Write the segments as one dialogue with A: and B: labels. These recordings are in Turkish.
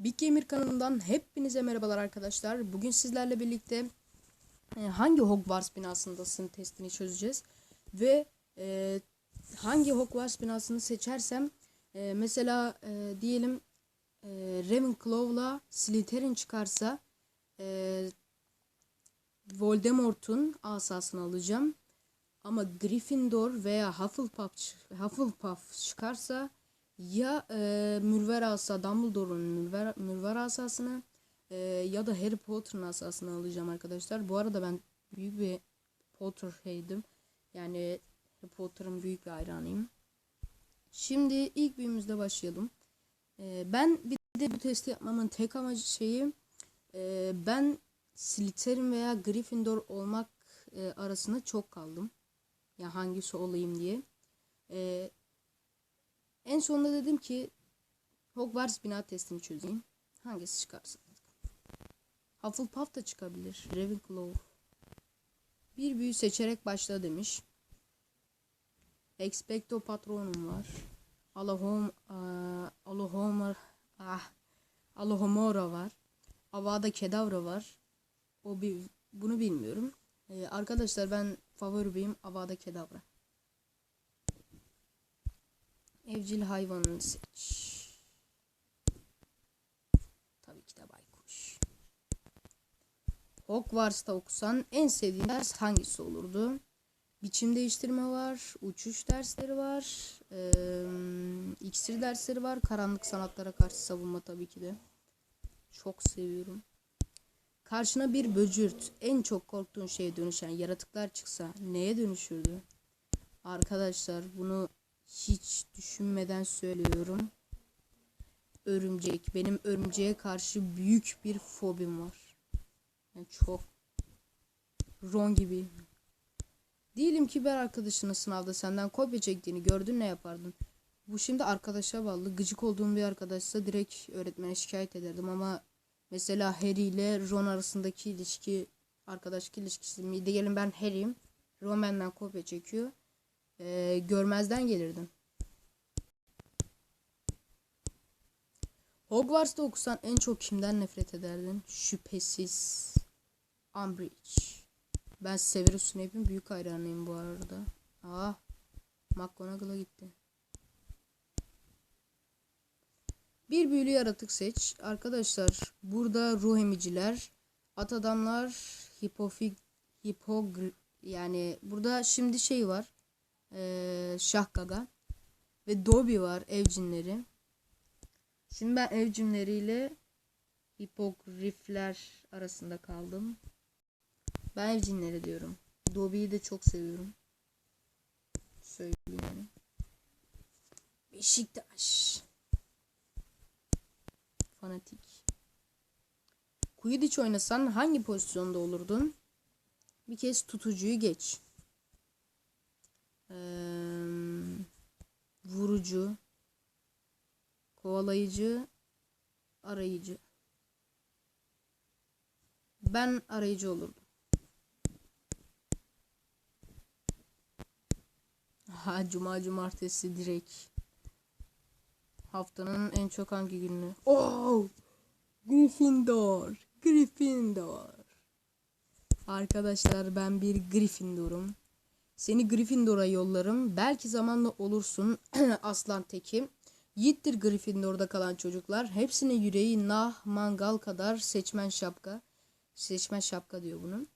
A: Big Gamer kanalından hepinize merhabalar arkadaşlar. Bugün sizlerle birlikte e, hangi Hogwarts binasındasın testini çözeceğiz. Ve e, hangi Hogwarts binasını seçersem e, mesela diyelim Ravenclaw'la Slytherin çıkarsa Voldemort'un asasını alacağım. Ama Gryffindor veya Hufflepuff, Hufflepuff çıkarsa ya e, Mürver Asa Dumbledore'un Mürver, Mürver Asasını e, ya da Harry Potter'ın asasını alacağım arkadaşlar. Bu arada ben büyük bir Potter'heydim. Yani Harry Potter'ın büyük bir hayranıyım. Şimdi ilk büyümüzle başlayalım. E, ben bir de bu testi yapmamın tek amacı şeyi e, ben Slytherin veya Gryffindor olmak e, arasında çok kaldım. Ya hangisi olayım diye. E, en sonunda dedim ki Hogwarts bina testini çözeyim. Hangisi çıkarsa. Hufflepuff da çıkabilir. Ravenclaw. Bir büyü seçerek başla demiş. Expecto Patronum var. Alohom, uh, Alohomor, ah, Alohomora var. Avada Kedavra var. O bir bunu bilmiyorum. Ee, arkadaşlar ben favorim Avada Kedavra. Evcil hayvanını seç. Tabii ki de baykuş. Hogwarts'ta okusan en sevdiğin ders hangisi olurdu? Biçim değiştirme var, uçuş dersleri var, ee, iksir dersleri var, karanlık sanatlara karşı savunma tabii ki de. Çok seviyorum. Karşına bir böcürt, en çok korktuğun şeye dönüşen yaratıklar çıksa neye dönüşürdü? Arkadaşlar bunu hiç düşünmeden söylüyorum. Örümcek. Benim örümceğe karşı büyük bir fobim var. Yani çok Ron gibi. Diyelim ki bir arkadaşının sınavda senden kopya çektiğini gördün ne yapardın? Bu şimdi arkadaşa bağlı. Gıcık olduğum bir arkadaşsa direkt öğretmene şikayet ederdim ama mesela Harry ile Ron arasındaki ilişki arkadaşlık ilişkisi mi? Diyelim ben Harry'im. Ron benden kopya çekiyor e, görmezden gelirdim. Hogwarts'ta okusan en çok kimden nefret ederdin? Şüphesiz Umbridge. Ben Severus Snape'in büyük hayranıyım bu arada. Ah, McGonagall'a gitti. Bir büyülü yaratık seç. Arkadaşlar burada ruh emiciler, at adamlar, hipofig, hipogr yani burada şimdi şey var e, Şahgaga ve Dobby var evcinleri. Şimdi ben evcimleriyle hipogrifler arasında kaldım. Ben evcinleri diyorum. Dobby'yi de çok seviyorum. Söyleyeyim yani. Beşiktaş. Fanatik. Quidditch oynasan hangi pozisyonda olurdun? Bir kez tutucuyu geç vurucu, kovalayıcı, arayıcı. Ben arayıcı olurdum. Ha cuma cumartesi direkt. Haftanın en çok hangi günü? Oh! Gryffindor. Gryffindor. Arkadaşlar ben bir Gryffindor'um. Seni Gryffindor'a yollarım. Belki zamanla olursun aslan teki. Yiğittir Gryffindor'da kalan çocuklar. Hepsine yüreği nah mangal kadar seçmen şapka. Seçmen şapka diyor bunun.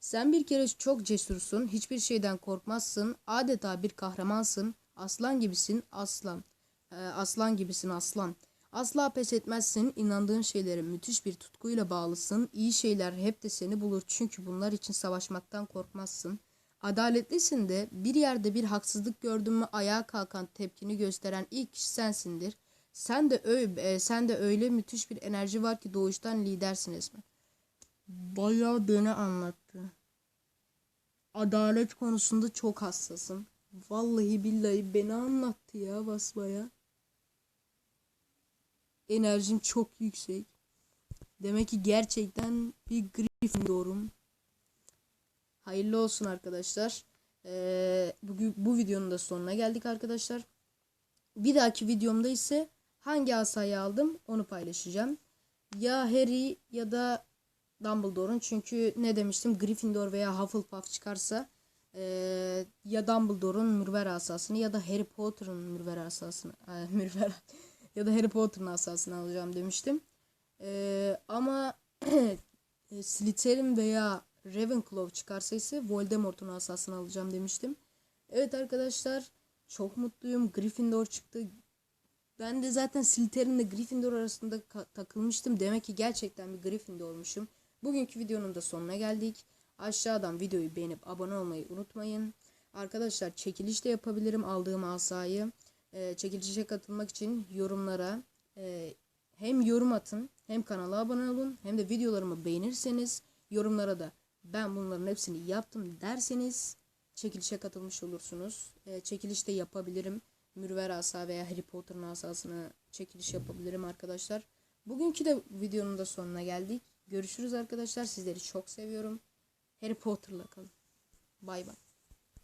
A: Sen bir kere çok cesursun. Hiçbir şeyden korkmazsın. Adeta bir kahramansın. Aslan gibisin aslan. Ee, aslan gibisin aslan. Asla pes etmezsin. İnandığın şeylere müthiş bir tutkuyla bağlısın. İyi şeyler hep de seni bulur. Çünkü bunlar için savaşmaktan korkmazsın. Adaletlisin de bir yerde bir haksızlık gördün mü ayağa kalkan tepkini gösteren ilk kişi sensindir. Sen de öyle, sen de öyle müthiş bir enerji var ki doğuştan lidersin Esme. Bayağı beni anlattı. Adalet konusunda çok hassasım. Vallahi billahi beni anlattı ya basbaya. Enerjim çok yüksek. Demek ki gerçekten bir Gryffindor'um. Hayırlı olsun arkadaşlar. Ee, bugün bu videonun da sonuna geldik arkadaşlar. Bir dahaki videomda ise hangi asayı aldım onu paylaşacağım. ya Harry ya da Dumbledore'un çünkü ne demiştim Gryffindor veya Hufflepuff çıkarsa eee, ya Dumbledore'un mürver asasını ya da Harry Potter'ın mürver asasını e, mürver ya da Harry Potter'ın asasını alacağım demiştim. Eee, ama e, Slytherin veya Ravenclaw çıkarsa ise Voldemort'un asasını alacağım demiştim. Evet arkadaşlar çok mutluyum. Gryffindor çıktı. Ben de zaten Slytherin Gryffindor arasında takılmıştım. Demek ki gerçekten bir Gryffindormuşum. Bugünkü videonun da sonuna geldik. Aşağıdan videoyu beğenip abone olmayı unutmayın. Arkadaşlar çekiliş de yapabilirim aldığım asayı. Ee, çekilişe katılmak için yorumlara e, hem yorum atın hem kanala abone olun hem de videolarımı beğenirseniz yorumlara da ben bunların hepsini yaptım derseniz çekilişe katılmış olursunuz. Ee, çekiliş de yapabilirim. Mürver asa veya Harry Potter'ın asasını çekiliş yapabilirim arkadaşlar. Bugünkü de videonun da sonuna geldik. Görüşürüz arkadaşlar. Sizleri çok seviyorum. Harry Potter'la kalın. Bay bay.